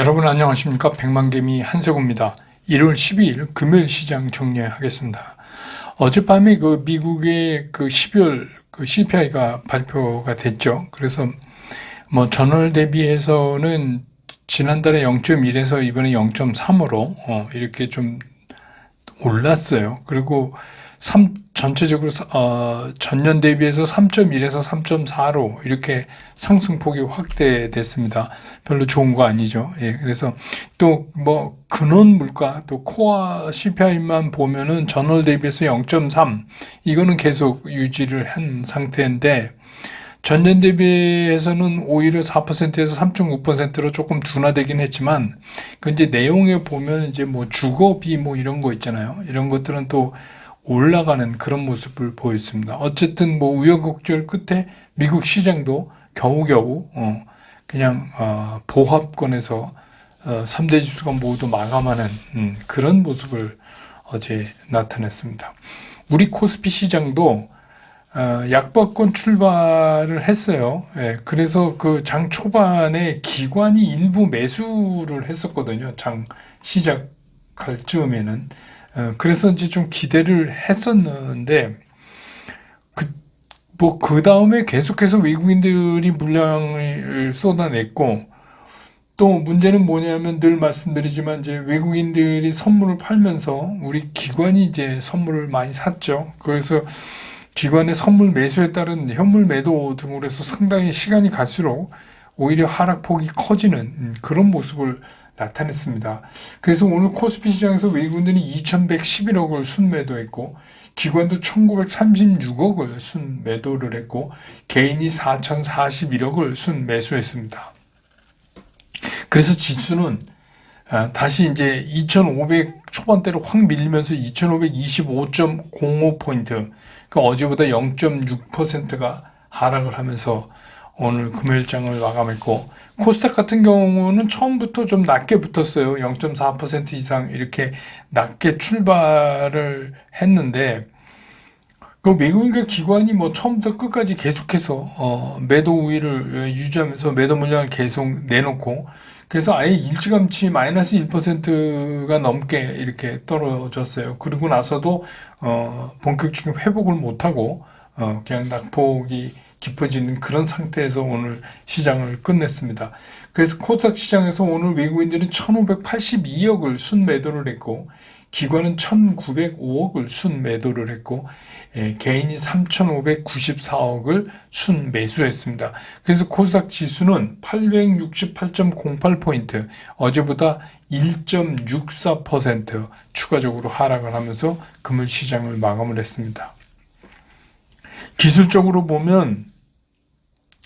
여러분 안녕하십니까 백만개미 한세구입니다. 1월 12일 금요일 시장 정리하겠습니다. 어젯밤에 그 미국의 그 12월 그 CPI가 발표가 됐죠. 그래서 뭐 전월 대비해서는 지난달에 0.1에서 이번에 0.3으로 어 이렇게 좀 올랐어요. 그리고 3, 전체적으로 어, 전년 대비해서 3.1에서 3.4로 이렇게 상승폭이 확대됐습니다. 별로 좋은 거 아니죠. 예, 그래서 또 뭐 근원 물가 또 코어 CPI만 보면은 전월 대비해서 0.3 이거는 계속 유지를 한 상태인데 전년 대비해서는 오히려 4%에서 3.9%로 조금 둔화되긴 했지만 그 이제 내용에 보면 이제 뭐 주거비 뭐 이런 거 있잖아요. 이런 것들은 또 올라가는 그런 모습을 보였습니다. 어쨌든 뭐 우여곡절 끝에 미국 시장도 겨우겨우 어 그냥 어 보합권에서 어 3대 지수가 모두 마감하는 음 그런 모습을 어제 나타냈습니다. 우리 코스피 시장도 어, 약박권 출발을 했어요. 예, 그래서 그 장 초반에 기관이 일부 매수를 했었거든요. 장 시작할 즈음에는. 어, 그래서 이제 좀 기대를 했었는데, 그, 뭐, 그 다음에 계속해서 외국인들이 물량을 쏟아냈고, 또 문제는 뭐냐면 늘 말씀드리지만 이제 외국인들이 선물을 팔면서 우리 기관이 이제 선물을 많이 샀죠. 그래서 기관의 선물 매수에 따른 현물 매도 등으로 해서 상당히 시간이 갈수록 오히려 하락폭이 커지는 그런 모습을 나타냈습니다. 그래서 오늘 코스피 시장에서 외국인들이 2111억을 순매도했고 기관도 1936억을 순매도를 했고 개인이 4041억을 순매수했습니다. 그래서 지수는 아, 다시 이제 2500 초반대로 확 밀리면서 2525.05포인트, 그러니까 어제보다 0.6%가 하락을 하면서 오늘 금요일장을 마감했고, 코스닥 같은 경우는 처음부터 좀 낮게 붙었어요. 0.4% 이상 이렇게 낮게 출발을 했는데, 그 외국인과 기관이 뭐 처음부터 끝까지 계속해서 어 매도 우위를 유지하면서 매도 물량을 계속 내놓고 그래서 아예 일찌감치 마이너스 1%가 넘게 이렇게 떨어졌어요. 그러고 나서도 어 본격적인 회복을 못하고 어 그냥 낙폭이 깊어지는 그런 상태에서 오늘 시장을 끝냈습니다. 그래서 코스닥 시장에서 오늘 외국인들이 1,582억을 순매도를 했고 기관은 1,905억을 순매도를 했고 예, 개인이 3,594억을 순매수했습니다. 그래서 코스닥 지수는 868.08포인트 어제보다 1.64% 추가적으로 하락을 하면서 금일 시장을 마감을 했습니다. 기술적으로 보면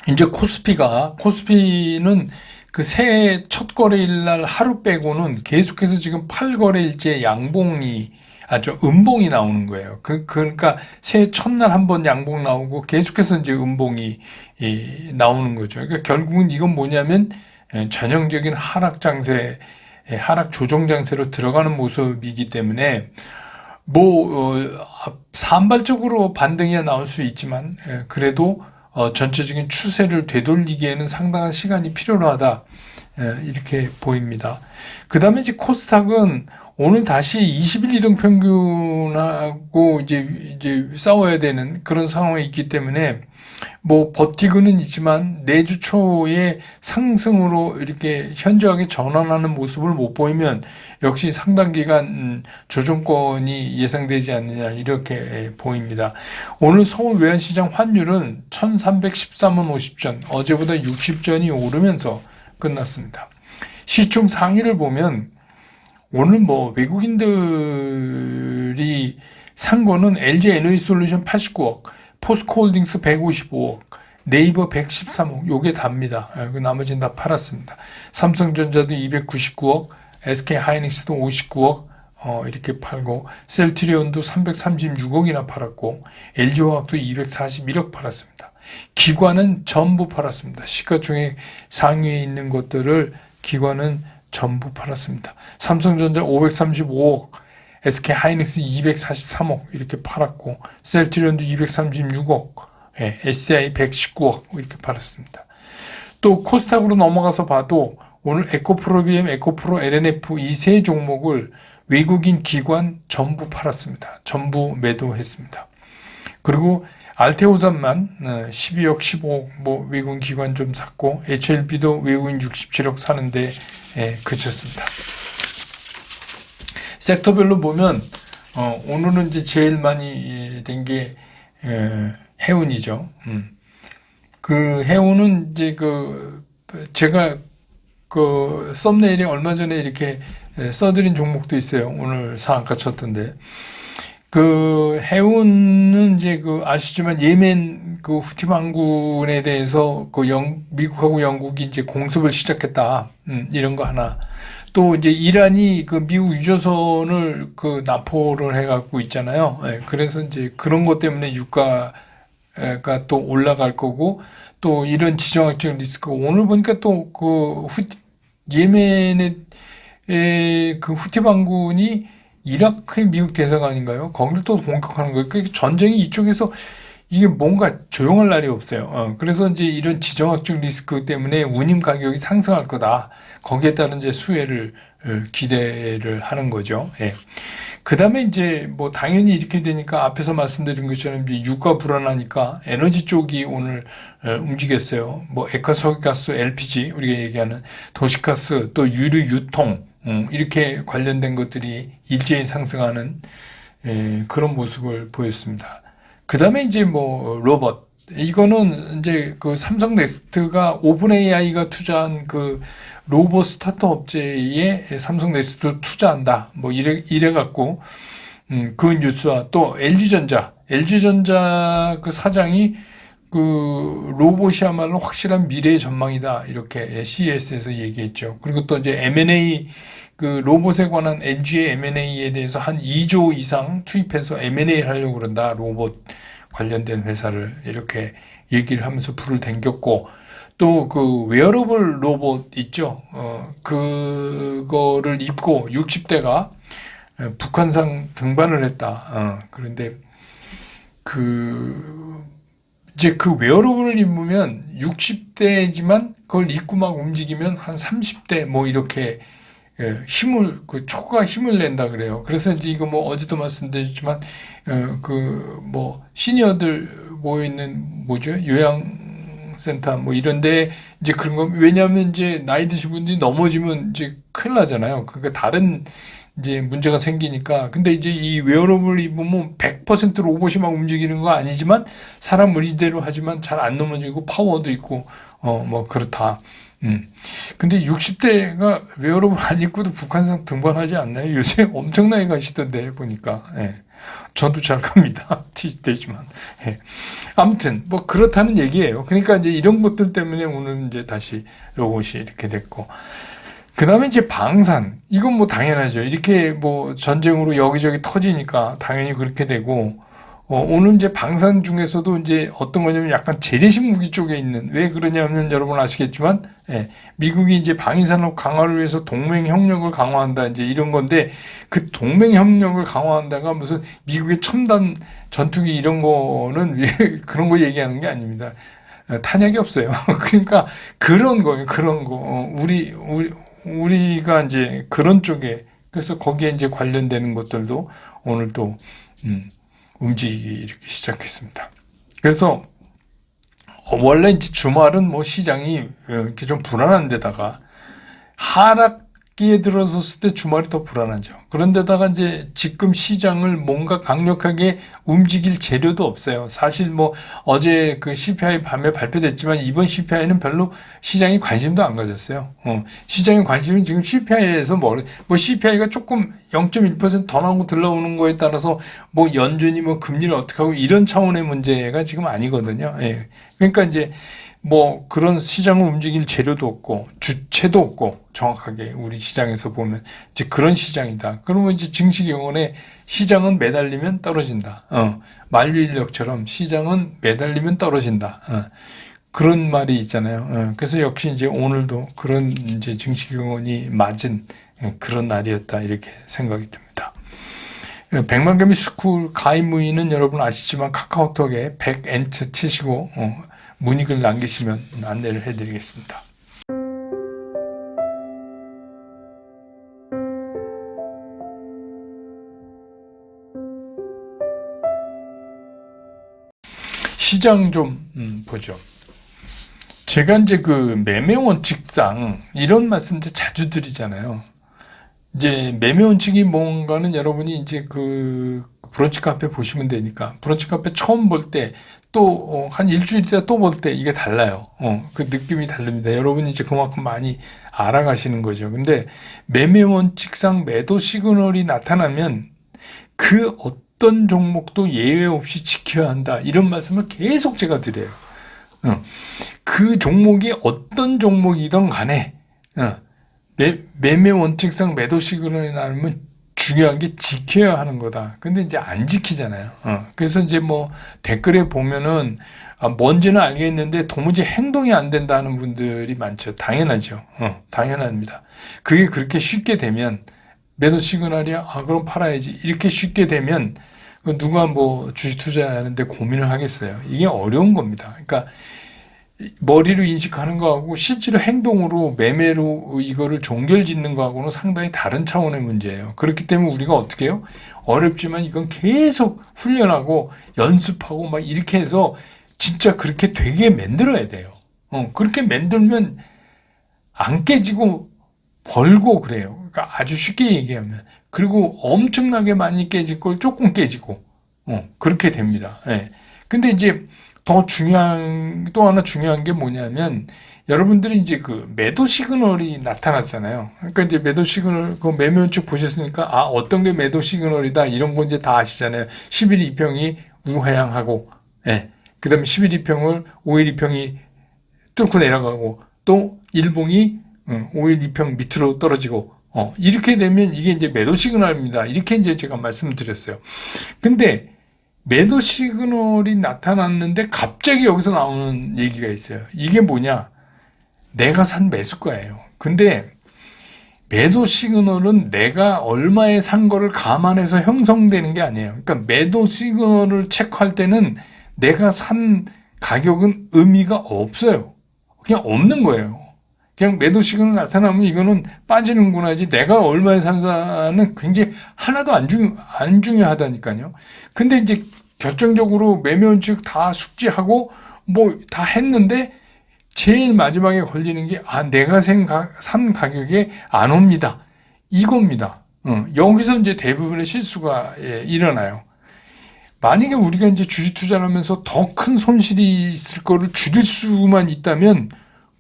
이제 코스피가 코스피는 그 새해 첫 거래일 날 하루 빼고는 계속해서 지금 8거래일째 양봉이 아주 음봉이 나오는 거예요. 그, 그러니까 새해 첫날 한 번 양봉 나오고 계속해서 이제 음봉이 이, 나오는 거죠. 그러니까 결국은 이건 뭐냐면 예, 전형적인 하락 장세, 예, 하락 조정 장세로 들어가는 모습이기 때문에 뭐 어, 산발적으로 반등이 나올 수 있지만 예, 그래도 어, 전체적인 추세를 되돌리기에는 상당한 시간이 필요로 하다. 예, 이렇게 보입니다. 그 다음에 이제 코스닥은 오늘 다시 20일 이동 평균하고 이제, 이제 싸워야 되는 그런 상황에 있기 때문에 뭐 버티고는 있지만 내주 초에 상승으로 이렇게 현저하게 전환하는 모습을 못 보이면 역시 상당 기간 음, 조정권이 예상되지 않느냐 이렇게 보입니다. 오늘 서울 외환시장 환율은 1313원 50전 어제보다 60전이 오르면서 끝났습니다. 시총 상위를 보면 오늘 뭐 외국인들이 산 거는 LG 에너지 솔루션 89억, 포스코홀딩스 155억, 네이버 113억, 요게 답니다. 아, 그 나머지는 다 팔았습니다. 삼성전자도 299억, SK 하이닉스도 59억, 어, 이렇게 팔고, 셀트리온도 336억이나 팔았고, LG화학도 241억 팔았습니다. 기관은 전부 팔았습니다. 시가총액 상위에 있는 것들을 기관은 전부 팔았습니다. 삼성전자 535억, SK 하이닉스 243억 이렇게 팔았고 셀트리온도 236억, 예, SDI 119억 이렇게 팔았습니다. 또 코스닥으로 넘어가서 봐도 오늘 에코프로비엠, 에코프로, LNF 이 세 종목을 외국인 기관 전부 팔았습니다. 전부 매도했습니다. 그리고 알테오산만 12억, 15억 뭐 외국인 기관 좀 샀고 HLB도 외국인 67억 사는데 예, 그쳤습니다. 섹터별로 보면 어, 오늘은 이제 제일 많이 된 게 해운이죠. 음. 그 해운은 이제 그 제가 그 썸네일에 얼마 전에 이렇게 써드린 종목도 있어요. 오늘 상한가 쳤던데. 그 해운은 이제 그 아시지만 예멘 그 후티 반군에 대해서 그 영, 미국하고 영국이 이제 공습을 시작했다. 음, 이런 거 하나. 또 이제 이란이 그 미국 유조선을 그 납포를 해갖고 있잖아요. 예, 그래서 이제 그런 것 때문에 유가가 또 올라갈 거고 또 이런 지정학적 리스크 오늘 보니까 또 그 예멘의 그 후티 반군이 이라크의 미국 대사관인가요? 거기를 또 공격하는 거예요. 그 전쟁이 이쪽에서 이게 뭔가 조용할 날이 없어요. 어, 그래서 이제 이런 지정학적 리스크 때문에 운임 가격이 상승할 거다. 거기에 따른 이제 수혜를 어, 기대를 하는 거죠. 예. 그 다음에 이제 뭐 당연히 이렇게 되니까 앞에서 말씀드린 것처럼 이제 유가 불안하니까 에너지 쪽이 오늘 어, 움직였어요. 뭐 에커서가스 LPG 우리가 얘기하는 도시가스 또 유류 유통 음, 이렇게 관련된 것들이 일제히 상승하는 예, 그런 모습을 보였습니다. 그 다음에 이제 뭐 로봇. 이거는 이제 그 삼성 넥스트가 오픈 AI가 투자한 그 로봇 스타트 업체에 삼성 넥스트 투자한다. 뭐 이래 이래 갖고 음, 그 뉴스와 또 LG전자. LG전자 그 사장이 그 로봇이야말로 확실한 미래의 전망이다. 이렇게 CES에서 얘기했죠. 그리고 또 이제 M&A 그 로봇에 관한 LG의 M&A에 대해서 한 2조 이상 투입해서 M&A를 하려고 그런다. 로봇 관련된 회사를 이렇게 얘기를 하면서 불을 댕겼고 또 그 웨어러블 로봇 있죠. 어, 그거를 입고 60대가 북한상 등반을 했다. 어, 그런데 그 이제 그 웨어러블을 입으면 60대지만 그걸 입고 막 움직이면 한 30대 뭐 이렇게 예, 힘을 그 초가 힘을 낸다 그래요. 그래서 이제 이거 뭐 어제도 말씀드렸지만 어, 그뭐 시니어들 모여 있는 뭐죠 요양센터 뭐 이런데 이제 그런 거 왜냐하면 이제 나이 드신 분들이 넘어지면 이제 큰일 나잖아요. 그러니까 다른 이제 문제가 생기니까 근데 이제 이 웨어러블 입으면 100% 로봇이 막 움직이는 거 아니지만 사람 의지대로 하지만 잘 안 넘어지고 파워도 있고 어 뭐 그렇다. 음. 근데 60대가 웨어러블 안 입고도 북한산 등반하지 않나요? 요새 엄청나게 가시던데, 보니까. 예. 저도 잘 갑니다. 티시대지만. 예. 아무튼, 뭐, 그렇다는 얘기예요. 그러니까 이제 이런 것들 때문에 오늘 이제 다시 로봇이 이렇게 됐고. 그 다음에 이제 방산. 이건 뭐 당연하죠. 이렇게 뭐 전쟁으로 여기저기 터지니까 당연히 그렇게 되고, 어, 오늘 이제 방산 중에서도 이제 어떤 거냐면 약간 재래식 무기 쪽에 있는 왜 그러냐면 여러분 아시겠지만 예, 미국이 이제 방위산업 강화를 위해서 동맹 협력을 강화한다 이제 이런 건데 그 동맹 협력을 강화한다가 무슨 미국의 첨단 전투기 이런 거는 그런 거 얘기하는 게 아닙니다. 어, 탄약이 없어요. 그러니까 그런 거예요. 그런 거 어, 우리 우리 우리가 이제 그런 쪽에 그래서 거기에 이제 관련되는 것들도 오늘 또 음. 움직이기 이렇게 시작했습니다. 그래서 원래 이제 주말은 뭐 시장이 이렇게 좀 불안한 데다가 하락 기에 들어섰을 때 주말이 더 불안하죠. 그런데다가 이제 지금 시장을 뭔가 강력하게 움직일 재료도 없어요. 사실 뭐 어제 그 CPI 밤에 발표됐지만 이번 CPI는 별로 시장이 관심도 안 가졌어요. 어, 시장의 관심은 지금 CPI에서 뭐, 뭐 CPI가 조금 0.1%더 나오고 들러오는 거에 따라서 뭐 연준이 뭐 금리를 어떻게 하고 이런 차원의 문제가 지금 아니거든요. 예. 그러니까 이제 뭐 그런 시장을 움직일 재료도 없고 주체도 없고 정확하게 우리 시장에서 보면 이제 그런 시장이다. 그러면 이제 증시 경원에 시장은 매달리면 떨어진다. 어, 만류인력처럼 시장은 매달리면 떨어진다. 어, 그런 말이 있잖아요. 어, 그래서 역시 이제 오늘도 그런 이제 증시 경원이 맞은 예, 그런 날이었다 이렇게 생각이 듭니다. 어, 백만 개미 스쿨 가입 무인은 여러분 아시지만 카카오톡에 100엔트 치시고 어, 문의글 남기시면 안내를 해드리겠습니다. 시장 좀 음, 보죠. 제가 이제 그 매매 원칙상 이런 말씀 이제 자주 드리잖아요. 이제 매매 원칙이 뭔가는 여러분이 이제 그 브런치 카페 보시면 되니까 브런치 카페 처음 볼 때 또 한 일주일 있다 또볼 때 이게 달라요. 어, 그 느낌이 다릅니다. 여러분이 이제 그만큼 많이 알아가시는 거죠. 근데 매매 원칙상 매도 시그널이 나타나면 그 어떤 종목도 예외 없이 지켜야 한다. 이런 말씀을 계속 제가 드려요. 어, 그 종목이 어떤 종목이든 간에 어, 매, 매매 원칙상 매도 시그널이 나오면 중요한 게 지켜야 하는 거다. 근데 이제 안 지키잖아요. 어, 그래서 이제 뭐 댓글에 보면은 아, 뭔지는 알겠는데 도무지 행동이 안 된다는 분들이 많죠. 당연하죠. 어, 당연합니다. 그게 그렇게 쉽게 되면 매도 시그널이야. 아, 그럼 팔아야지. 이렇게 쉽게 되면 그 누가 뭐 주식 투자하는데 고민을 하겠어요. 이게 어려운 겁니다. 그러니까 머리로 인식하는 거하고 실제로 행동으로 매매로 이거를 종결 짓는 거하고는 상당히 다른 차원의 문제예요. 그렇기 때문에 우리가 어떻게 해요? 어렵지만 이건 계속 훈련하고 연습하고 막 이렇게 해서 진짜 그렇게 되게 만들어야 돼요. 어, 그렇게 만들면 안 깨지고 벌고 그래요. 그러니까 아주 쉽게 얘기하면. 그리고 엄청나게 많이 깨질 걸 조금 깨지고, 어, 그렇게 됩니다. 예. 근데 이제 더 중요한, 또 하나 중요한 게 뭐냐면, 여러분들이 이제 그 매도 시그널이 나타났잖아요. 그러니까 이제 매도 시그널, 그 매매원칙 보셨으니까, 아, 어떤 게 매도 시그널이다. 이런 거 이제 다 아시잖아요. 11 2평이 우하향하고, 예. 그 다음에 11 2평을 5일 2평이 뚫고 내려가고, 또 일봉이 5일 2평 밑으로 떨어지고, 어, 이렇게 되면 이게 이제 매도 시그널입니다. 이렇게 이제 제가 말씀드렸어요. 근데 매도 시그널이 나타났는데 갑자기 여기서 나오는 얘기가 있어요. 이게 뭐냐? 내가 산 매수가예요. 근데 매도 시그널은 내가 얼마에 산 거를 감안해서 형성되는 게 아니에요. 그러니까 매도 시그널을 체크할 때는 내가 산 가격은 의미가 없어요. 그냥 없는 거예요. 그냥 매도 시그널 나타나면 이거는 빠지는구나지 내가 얼마에 산사는 굉장히 하나도 안, 중, 안 중요하다니까요. 근데 이제 결정적으로 매매 원칙 다 숙지하고 뭐 다 했는데 제일 마지막에 걸리는 게 아 내가 산, 가, 산 가격에 안 옵니다. 이겁니다. 어, 여기서 이제 대부분의 실수가 예, 일어나요. 만약에 우리가 이제 주식 투자를 하면서 더 큰 손실이 있을 거를 줄일 수만 있다면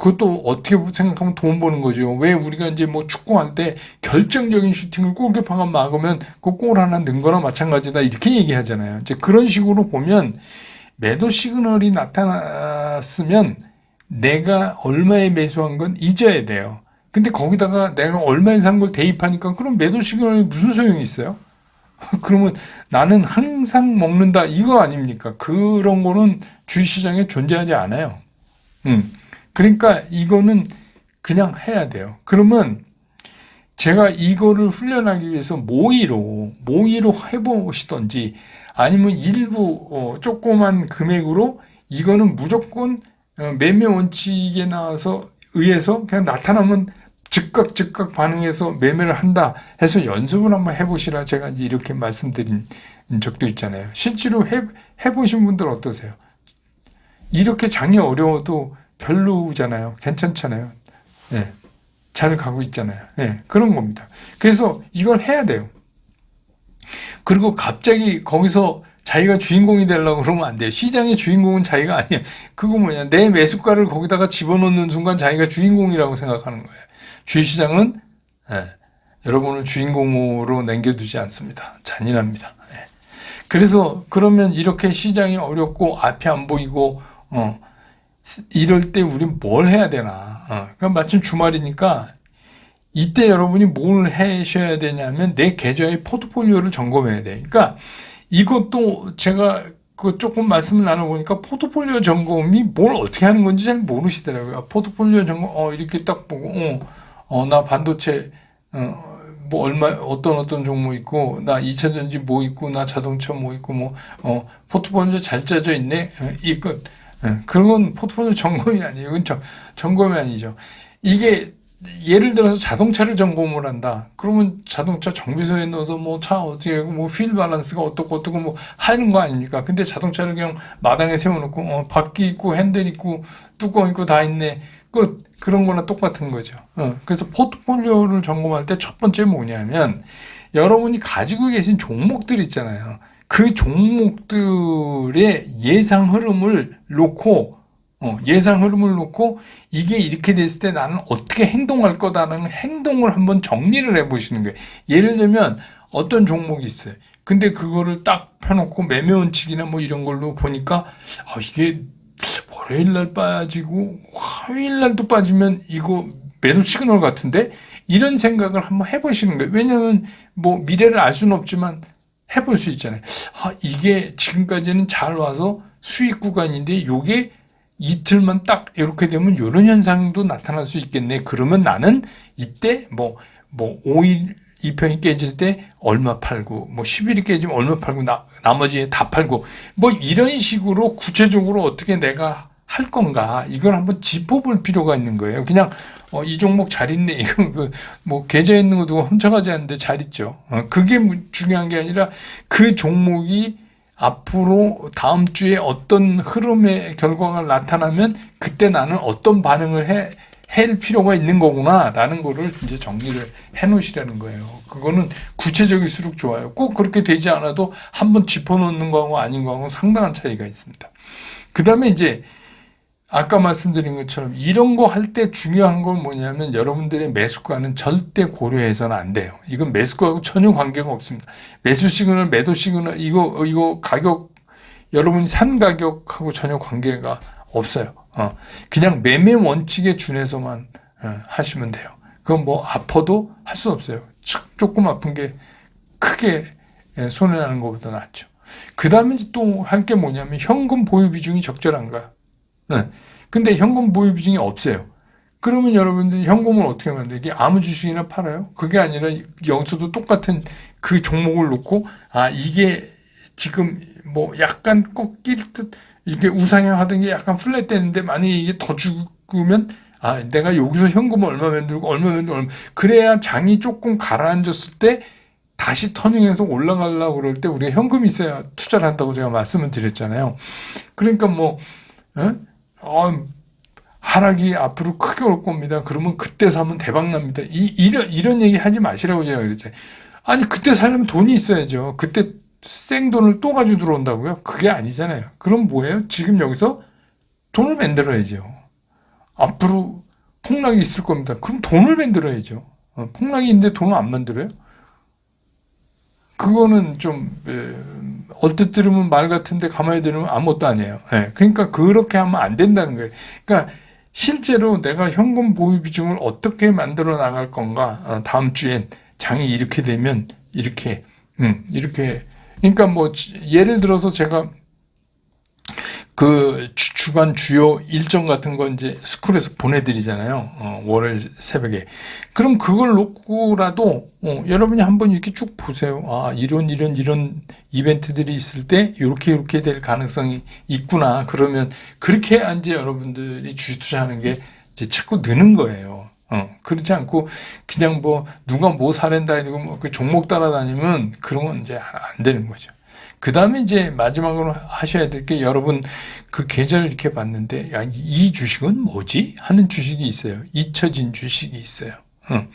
그것도 어떻게 생각하면 돈 버는 거죠. 왜 우리가 이제 뭐 축구할 때 결정적인 슈팅을 골키퍼가 막으면 그 골 하나 넣은 거나 마찬가지다 이렇게 얘기하잖아요. 이제 그런 식으로 보면 매도 시그널이 나타났으면 내가 얼마에 매수한 건 잊어야 돼요. 근데 거기다가 내가 얼마에 산 걸 대입하니까 그럼 매도 시그널이 무슨 소용이 있어요? 그러면 나는 항상 먹는다 이거 아닙니까? 그런 거는 주식시장에 존재하지 않아요. 음. 그러니까 이거는 그냥 해야 돼요. 그러면 제가 이거를 훈련하기 위해서 모의로 모의로 해보시던지 아니면 일부 어, 조그만 금액으로 이거는 무조건 어, 매매 원칙에 나와서 의해서 그냥 나타나면 즉각 즉각 반응해서 매매를 한다 해서 연습을 한번 해보시라 제가 이제 이렇게 말씀드린 적도 있잖아요. 실제로 해, 해보신 분들 어떠세요? 이렇게 장이 어려워도 별로잖아요. 괜찮잖아요. 예. 잘 가고 있잖아요. 예. 그런 겁니다. 그래서 이걸 해야 돼요. 그리고 갑자기 거기서 자기가 주인공이 되려고 그러면 안 돼요. 시장의 주인공은 자기가 아니에요. 그거 뭐냐. 내 매수가를 거기다가 집어넣는 순간 자기가 주인공이라고 생각하는 거예요. 주식시장은 예, 여러분을 주인공으로 남겨두지 않습니다. 잔인합니다. 예. 그래서 그러면 이렇게 시장이 어렵고 앞이 안 보이고 어, 이럴 때 우린 뭘 해야 되나. 어, 그러니까 마침 주말이니까 이때 여러분이 뭘 하셔야 되냐면 내 계좌의 포트폴리오를 점검해야 돼. 그러니까 이것도 제가 그 조금 말씀을 나눠보니까 포트폴리오 점검이 뭘 어떻게 하는 건지 잘 모르시더라고요. 포트폴리오 점검, 어, 이렇게 딱 보고, 어, 어, 나 반도체, 어, 뭐 얼마, 어떤 어떤 종목 있고, 나 2차전지 뭐 있고, 나 자동차 뭐 있고, 뭐, 어, 포트폴리오 잘 짜져 있네? 어, 이것. 예, 그런 건 포트폴리오 점검이 아니에요. 이건 점, 점검이 아니죠. 이게 예를 들어서 자동차를 점검을 한다. 그러면 자동차 정비소에 넣어서 뭐 차 어떻게 뭐휠 밸런스가 어떻고 어떻고 뭐 하는 거 아닙니까? 근데 자동차를 그냥 마당에 세워놓고 어, 바퀴 있고 핸들 있고 뚜껑 있고 다 있네. 끝 그런 거나 똑같은 거죠. 어, 그래서 포트폴리오를 점검할 때 첫 번째 뭐냐면 여러분이 가지고 계신 종목들 있잖아요. 그 종목들의 예상 흐름을 놓고 어, 예상 흐름을 놓고 이게 이렇게 됐을 때 나는 어떻게 행동할 거다라는 행동을 한번 정리를 해 보시는 거예요. 예를 들면 어떤 종목이 있어요. 근데 그거를 딱 펴놓고 매매 원칙이나 뭐 이런 걸로 보니까 아, 이게 월요일 날 빠지고 화요일 날도 빠지면 이거 매도 시그널 같은데 이런 생각을 한번 해보시는 거예요. 왜냐하면 뭐 미래를 알 수는 없지만 해볼 수 있잖아요. 아, 이게 지금까지는 잘 와서 수익 구간인데 요게 이틀만 딱 이렇게 되면 이런 현상도 나타날 수 있겠네. 그러면 나는 이때 뭐, 뭐 5일 2편이 깨질 때 얼마 팔고, 뭐 10일이 깨지면 얼마 팔고, 나, 나머지 다 팔고, 뭐 이런 식으로 구체적으로 어떻게 내가 할 건가, 이걸 한번 짚어볼 필요가 있는 거예요. 그냥, 어, 이 종목 잘 있네. 이거, 그, 뭐, 계좌 있는 거 누가 훔쳐가지 않는데 잘 있죠. 어, 그게 중요한 게 아니라 그 종목이 앞으로 다음 주에 어떤 흐름의 결과가 나타나면 그때 나는 어떤 반응을 해, 할 필요가 있는 거구나라는 거를 이제 정리를 해 놓으시라는 거예요. 그거는 구체적일수록 좋아요. 꼭 그렇게 되지 않아도 한번 짚어 놓는 거하고 아닌 거하고 상당한 차이가 있습니다. 그 다음에 이제 아까 말씀드린 것처럼 이런 거 할 때 중요한 건 뭐냐면 여러분들의 매수가는 절대 고려해서는 안 돼요. 이건 매수가하고 전혀 관계가 없습니다. 매수 시그널, 매도 시그널, 이거, 이거 가격, 여러분이 산 가격하고 전혀 관계가 없어요. 어, 그냥 매매 원칙에 준해서만 어, 하시면 돼요. 그건 뭐 아파도 할 수 없어요. 조금 아픈 게 크게 예, 손해나는 것보다 낫죠. 그 다음에 또 할 게 뭐냐면 현금 보유 비중이 적절한가. 네. 근데 현금 보유 비중이 없어요. 그러면 여러분들 현금을 어떻게 만들어? 이게 아무 주식이나 팔아요? 그게 아니라 여기서도 똑같은 그 종목을 놓고 아 이게 지금 뭐 약간 꺾일 듯 이게 우상향 하던 게 약간 플랫 되는데 만약에 이게 더 죽으면 아 내가 여기서 현금을 얼마 만들고 얼마 만들고 얼마 그래야 장이 조금 가라앉았을 때 다시 터닝해서 올라가려고 그럴 때 우리가 현금이 있어야 투자를 한다고 제가 말씀을 드렸잖아요. 그러니까 뭐 어, 하락이 앞으로 크게 올 겁니다. 그러면 그때 사면 대박 납니다. 이, 이런, 이런 얘기 하지 마시라고 제가 그랬죠. 아니, 그때 살려면 돈이 있어야죠. 그때 생돈을 또 가지고 들어온다고요? 그게 아니잖아요. 그럼 뭐예요? 지금 여기서 돈을 만들어야죠. 앞으로 폭락이 있을 겁니다. 그럼 돈을 만들어야죠. 어, 폭락이 있는데 돈을 안 만들어요? 그거는 좀 에, 얼뜻 들으면 말 같은데 가만히 들으면 아무것도 아니에요. 예, 그러니까 그렇게 하면 안 된다는 거예요. 그러니까 실제로 내가 현금 보유 비중을 어떻게 만들어 나갈 건가 어, 다음 주엔 장이 이렇게 되면 이렇게 음, 이렇게 그러니까 뭐 예를 들어서 제가 그 주, 간 주요 일정 같은 거 이제 스쿨에서 보내드리잖아요. 어, 월요일 새벽에. 그럼 그걸 놓고라도 어, 여러분이 한번 이렇게 쭉 보세요. 아 이런 이런 이런 이벤트들이 있을 때 이렇게 이렇게 될 가능성이 있구나. 그러면 그렇게 이제 여러분들이 주식 투자하는 게 이제 자꾸 느는 거예요. 어, 그렇지 않고 그냥 뭐 누가 뭐 사랜다 이러고 뭐그 종목 따라다니면 그런 건 이제 안 되는 거죠. 그 다음에 이제 마지막으로 하셔야 될 게 여러분 그 계좌를 이렇게 봤는데 야, 이 주식은 뭐지? 하는 주식이 있어요. 잊혀진 주식이 있어요. 응.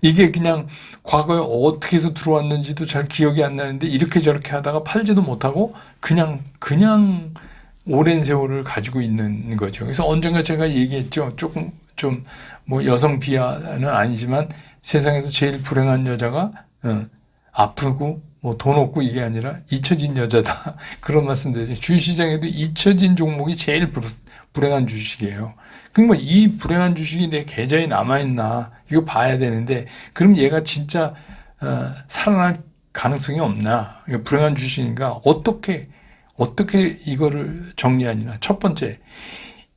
이게 그냥 과거에 어떻게 해서 들어왔는지도 잘 기억이 안 나는데 이렇게 저렇게 하다가 팔지도 못하고 그냥 그냥 오랜 세월을 가지고 있는 거죠. 그래서 언젠가 제가 얘기했죠. 조금 좀 뭐 여성 비하는 아니지만 세상에서 제일 불행한 여자가 어, 아프고 뭐 돈 없고 이게 아니라 잊혀진 여자다. 그런 말씀 드리죠. 주시장에도 잊혀진 종목이 제일 불행한 주식이에요. 그러면 이 불행한 주식이 내 계좌에 남아 있나, 이거 봐야 되는데, 그럼 얘가 진짜, 어, 살아날 가능성이 없나? 불행한 주식인가? 어떻게, 어떻게 이거를 정리하느냐. 첫 번째,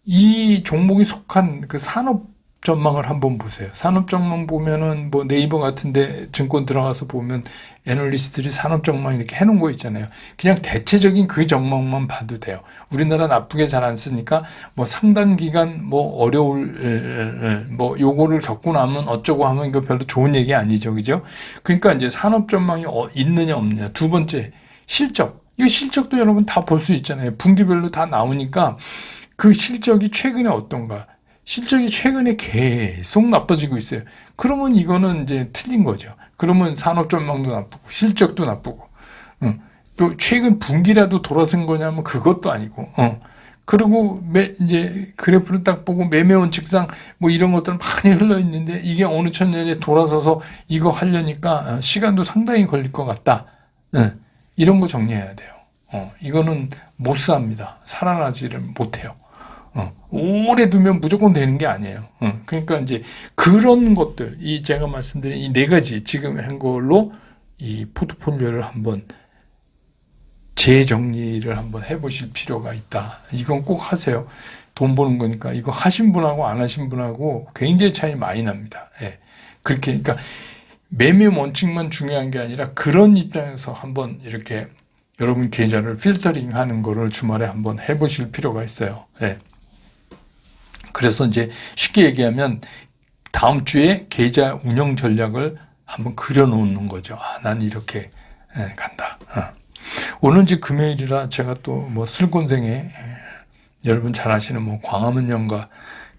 이 종목이 속한 그 산업 전망을 한번 보세요. 산업 전망 보면은 뭐 네이버 같은데 증권 들어가서 보면 애널리스트들이 산업 전망 이렇게 해놓은 거 있잖아요. 그냥 대체적인 그 전망만 봐도 돼요. 우리나라 나쁘게 잘 안 쓰니까 뭐 상당 기간 뭐 어려울 뭐 요거를 겪고 나면 어쩌고 하면 이거 별로 좋은 얘기 아니죠, 그죠? 그러니까 이제 산업 전망이 어, 있느냐 없느냐. 두 번째 실적. 이 실적도 여러분 다 볼 수 있잖아요. 분기별로 다 나오니까 그 실적이 최근에 어떤가. 실적이 최근에 계속 나빠지고 있어요. 그러면 이거는 이제 틀린 거죠. 그러면 산업 전망도 나쁘고 실적도 나쁘고 응. 또 최근 분기라도 돌아선 거냐면 그것도 아니고 어. 그리고 매, 이제 그래프를 딱 보고 매매원 측상 뭐 이런 것들 많이 흘러 있는데 이게 어느 천년에 돌아서서 이거 하려니까 어, 시간도 상당히 걸릴 것 같다. 응. 이런 거 정리해야 돼요. 어, 이거는 못 삽니다. 살아나지를 못해요. 어, 오래 두면 무조건 되는 게 아니에요. 어, 그러니까 이제 그런 것들, 이 제가 말씀드린 이 네 가지 지금 한 걸로 이 포트폴리오를 한번 재정리를 한번 해보실 필요가 있다. 이건 꼭 하세요. 돈 버는 거니까 이거 하신 분하고 안 하신 분하고 굉장히 차이 많이 납니다. 예. 그렇게 그러니까 매매 원칙만 중요한 게 아니라 그런 입장에서 한번 이렇게 여러분 계좌를 필터링 하는 거를 주말에 한번 해보실 필요가 있어요. 예. 그래서 이제 쉽게 얘기하면 다음 주에 계좌 운영 전략을 한번 그려놓는 거죠. 아, 난 이렇게 예, 간다. 어. 오늘 이제 금요일이라 제가 또 뭐 술곤생에 예, 여러분 잘 아시는 뭐 광화문 연가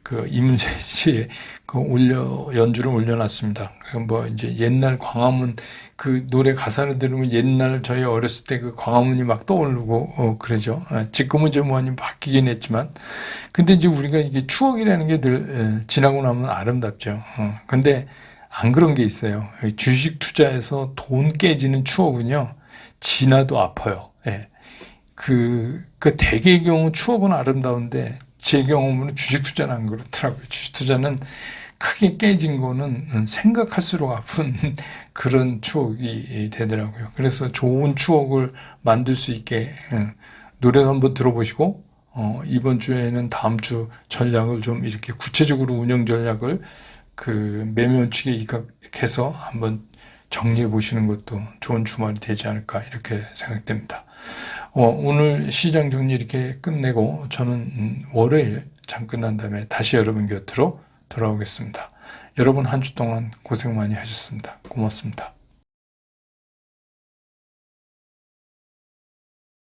그 이문세 씨의 그 올려 연주를 올려놨습니다. 그뭐 이제 옛날 광화문 그 노래 가사를 들으면 옛날 저희 어렸을 때 그 광화문이 막 떠오르고 어 그러죠. 어, 지금은 이제 많이 바뀌긴 했지만 근데 이제 우리가 이게 추억이라는 게늘 지나고 나면 아름답죠. 어, 근데 안 그런 게 있어요. 주식 투자에서 돈 깨지는 추억은요. 지나도 아파요. 예. 그, 그 대개의 경우 추억은 아름다운데 제 경험으로는 주식 투자는 안 그렇더라고요. 주식 투자는 크게 깨진 거는 생각할수록 아픈 그런 추억이 되더라고요. 그래서 좋은 추억을 만들 수 있게 노래 한번 들어보시고 어, 이번 주에는 다음 주 전략을 좀 이렇게 구체적으로 운영 전략을 그 매매원칙에 입각해서 한번 정리해 보시는 것도 좋은 주말이 되지 않을까 이렇게 생각됩니다. 어, 오늘 시장 정리 이렇게 끝내고 저는 음, 월요일 장 끝난 다음에 다시 여러분 곁으로 돌아오겠습니다. 여러분 한 주 동안 고생 많이 하셨습니다. 고맙습니다.